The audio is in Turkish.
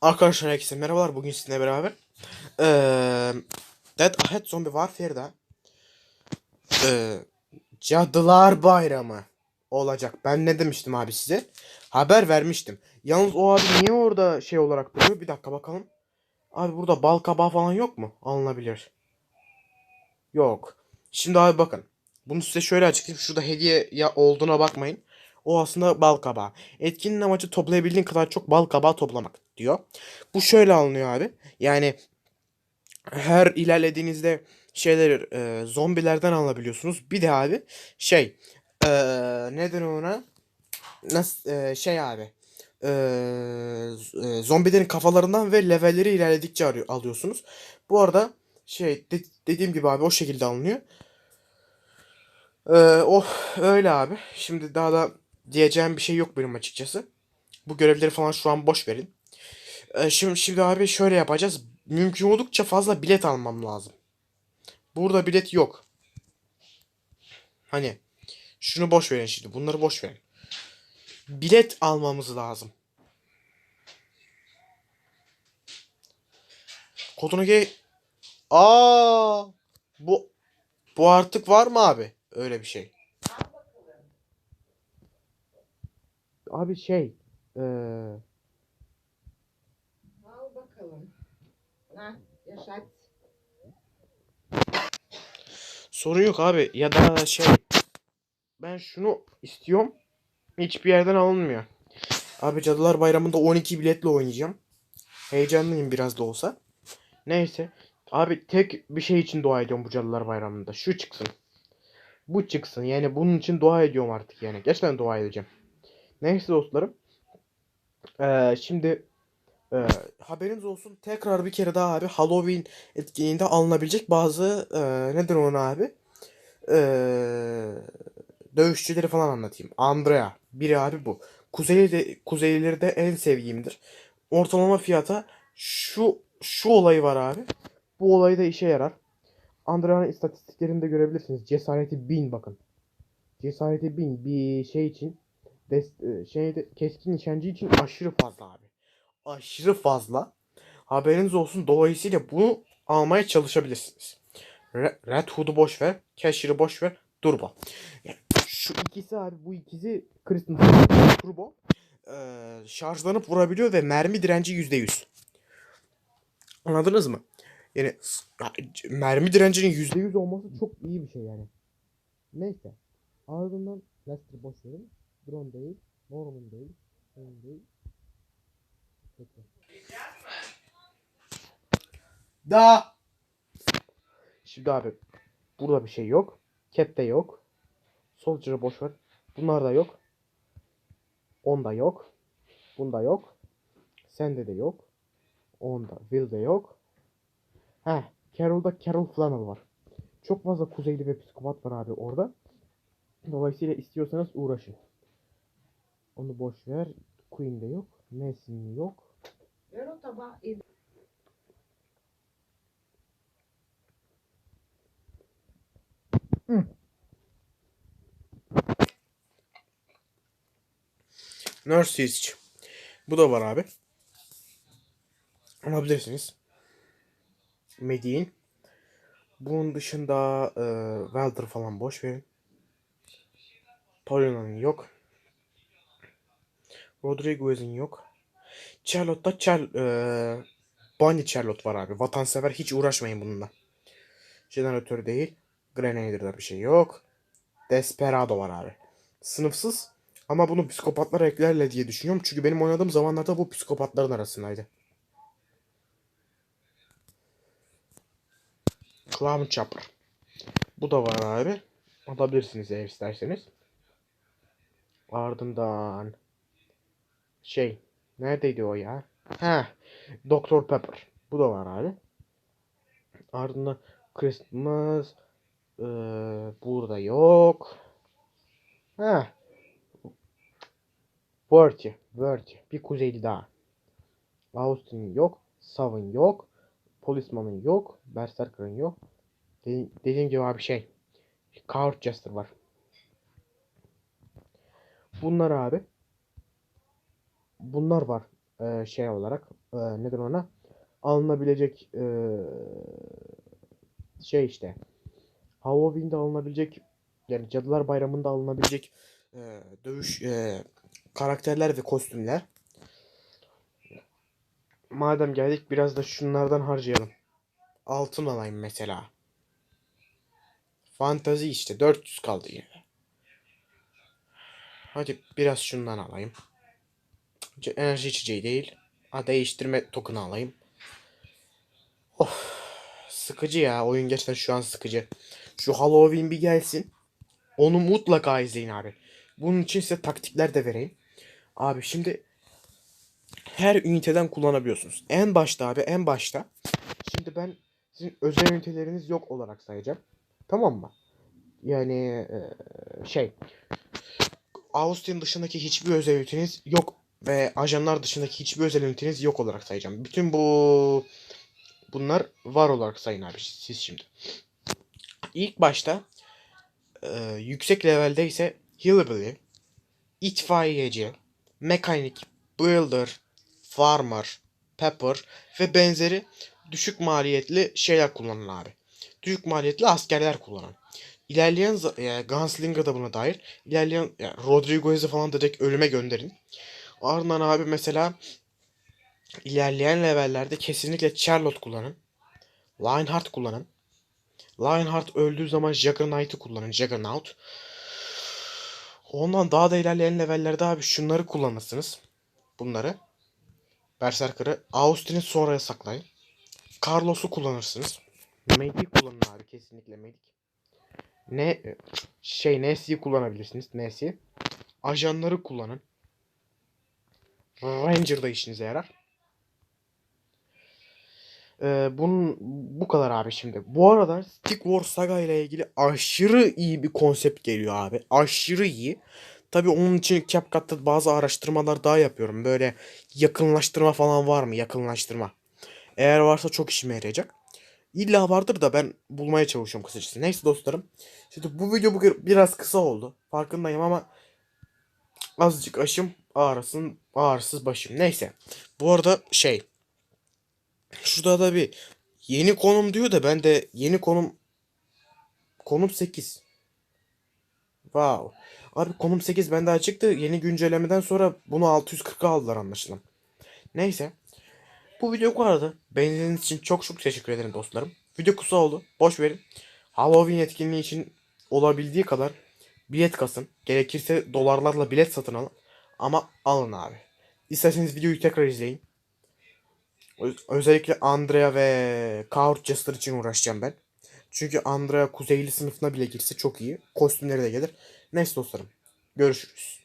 Arkadaşlar herkese merhabalar. Bugün sizinle beraber eee Dead Ahead Zombie Warfare'da eee Cadılar Bayramı olacak. Ben ne demiştim abi size? Haber vermiştim. Yalnız o abi niye orada şey olarak duruyor? Bir dakika bakalım. Abi burada bal kabağı falan yok mu? Alınabilir. Yok. Şimdi abi bakın. Bunu size şöyle açıklayayım. Şurada hediye ya olduğuna bakmayın. O aslında bal kabağı. Etkinin amacı toplayabildiğin kadar çok bal kabağı toplamak diyor. Bu şöyle alınıyor abi. Yani her ilerlediğinizde şeyler e, zombilerden alabiliyorsunuz. Bir de abi şey e, neden ona nasıl e, şey abi e, e, zombilerin kafalarından ve levelleri ilerledikçe arıyor, alıyorsunuz. Bu arada şey de- dediğim gibi abi o şekilde alınıyor. E, oh öyle abi. Şimdi daha da diyeceğim bir şey yok benim açıkçası. Bu görevleri falan şu an boş verin. Ee, şimdi, şimdi abi şöyle yapacağız. Mümkün oldukça fazla bilet almam lazım. Burada bilet yok. Hani şunu boş verin şimdi. Bunları boş verin. Bilet almamız lazım. Kodunu ge... Aa! Bu bu artık var mı abi? Öyle bir şey. Abi şey, eee Al bakalım. Ha, yaşat. Sorun yok abi ya da şey ben şunu istiyorum hiçbir yerden alınmıyor. Abi Cadılar Bayramı'nda 12 biletle oynayacağım. Heyecanlıyım biraz da olsa. Neyse. Abi tek bir şey için dua ediyorum bu Cadılar Bayramı'nda. Şu çıksın. Bu çıksın. Yani bunun için dua ediyorum artık yani. Gerçekten dua edeceğim. Neyse dostlarım. Ee, şimdi ee, haberiniz olsun tekrar bir kere daha abi Halloween etkinliğinde alınabilecek bazı e, nedir onu abi? Ee, dövüşçüleri falan anlatayım. Andrea. Biri abi bu. Kuzeyli de, Kuzeylileri de en sevdiğimdir. Ortalama fiyata şu şu olayı var abi. Bu olay da işe yarar. Andrea'nın istatistiklerini de görebilirsiniz. Cesareti 1000 bakın. Cesareti 1000 bir şey için des- e, şeyde keskin nişancı için aşırı fazla abi aşırı fazla. Haberiniz olsun. Dolayısıyla bunu almaya çalışabilirsiniz. Re- Red Hood'u boş ver. Cashier'ı boş ver. Yani şu ikisi abi bu ikisi Christmas Turbo. Ee, şarjlanıp vurabiliyor ve mermi direnci %100. Anladınız mı? Yani mermi direncinin %100 olması çok iyi bir şey yani. Neyse. Ardından Lester boş verin. Drone değil. Norman değil. Norman değil. Bekle. Da. Şimdi abi burada bir şey yok. Cap'te yok. Soldier'ı boş ver. Bunlar da yok. Onda yok. Bunda yok. Sende de yok. Onda Will'de yok. Heh. Carol'da Carol Flannel var. Çok fazla kuzeyli ve psikopat var abi orada. Dolayısıyla istiyorsanız uğraşın. Onu boş ver. Queen'de yok. Mason yok. Ver o tabağı. Nurse Usage. Bu da var abi. Alabilirsiniz. Medin. Bunun dışında e, Welder falan boş verin. Paulina'nın yok. Rodriguez'in yok. Charlotte'da Char e, Bunny Charlotte var abi. Vatansever hiç uğraşmayın bununla. Jeneratör değil. Grenader'da bir şey yok. Desperado var abi. Sınıfsız ama bunu psikopatlar eklerle diye düşünüyorum. Çünkü benim oynadığım zamanlarda bu psikopatların arasındaydı. Clown Chopper. Bu da var abi. Alabilirsiniz eğer isterseniz. Ardından şey neredeydi o ya? Ha, Dr. Pepper. Bu da var abi. Ardından Christmas eee, burada yok. Ha. Bertie, Bertie. Bir kuzeyli daha. Austin yok. Sav'ın yok. Policeman'ın yok. Berserker'ın yok. Dediğim, dediğim gibi abi şey. Count Jester var. Bunlar abi. Bunlar var. e, şey olarak e, nedir ona alınabilecek e, şey işte Halloween'de alınabilecek yani Cadılar Bayramı'nda alınabilecek e, dövüş e, karakterler ve kostümler. Madem geldik biraz da şunlardan harcayalım. Altın alayım mesela. Fantazi işte 400 kaldı yine. Hadi biraz şundan alayım. Enerji içeceği değil. Ha değiştirme token alayım. Of. Sıkıcı ya. Oyun gerçekten şu an sıkıcı. Şu Halloween bir gelsin. Onu mutlaka izleyin abi. Bunun için size taktikler de vereyim. Abi şimdi her üniteden kullanabiliyorsunuz. En başta abi en başta. Şimdi ben sizin özel üniteleriniz yok olarak sayacağım. Tamam mı? Yani şey Austin dışındaki hiçbir özel üniteniz yok ve ajanlar dışındaki hiçbir özel üniteniz yok olarak sayacağım. Bütün bu bunlar var olarak sayın abi siz şimdi. İlk başta eee, yüksek levelde ise Hillbilly, itfaiyeci, mekanik, builder, farmer, pepper ve benzeri düşük maliyetli şeyler kullanın abi. Düşük maliyetli askerler kullanın. İlerleyen e, Gunslinger da buna dair. İlerleyen yani Rodriguez'i falan direkt ölüme gönderin. Ardından abi mesela ilerleyen levellerde kesinlikle Charlotte kullanın. Lionheart kullanın. Lionheart öldüğü zaman Juggernaut'u kullanın. Juggernaut. Ondan daha da ilerleyen levellerde abi şunları kullanırsınız. Bunları. Berserker'ı Austin'i sonraya saklayın. Carlos'u kullanırsınız. Medic'i kullanın abi kesinlikle Medic. Ne şey Nesi'yi kullanabilirsiniz. Nesi. Ajanları kullanın. Ranger da işinize yarar. Ee, bunun bu kadar abi şimdi. Bu arada Stick Wars Saga ile ilgili aşırı iyi bir konsept geliyor abi. Aşırı iyi. Tabii onun için CapCut'ta bazı araştırmalar daha yapıyorum. Böyle yakınlaştırma falan var mı? Yakınlaştırma. Eğer varsa çok işime yarayacak. İlla vardır da ben bulmaya çalışıyorum kısacası. Neyse dostlarım. Şimdi bu video bugün biraz kısa oldu. Farkındayım ama azıcık aşım ağrısın ağrısız başım. Neyse. Bu arada şey şurada da bir yeni konum diyor da ben de yeni konum konum 8. Wow. Abi konum 8 bende açıktı. Yeni güncellemeden sonra bunu 640'a aldılar anlaşılan. Neyse. Bu video bu kadar. Beğendiğiniz için çok çok teşekkür ederim dostlarım. Video kısa oldu. Boş verin. Halloween etkinliği için olabildiği kadar bilet kasın. Gerekirse dolarlarla bilet satın alın. Ama alın abi. İsterseniz videoyu tekrar izleyin. Öz- özellikle Andrea ve Count Jester için uğraşacağım ben. Çünkü Andrea kuzeyli sınıfına bile girse çok iyi. Kostümleri de gelir. Neyse dostlarım. Görüşürüz.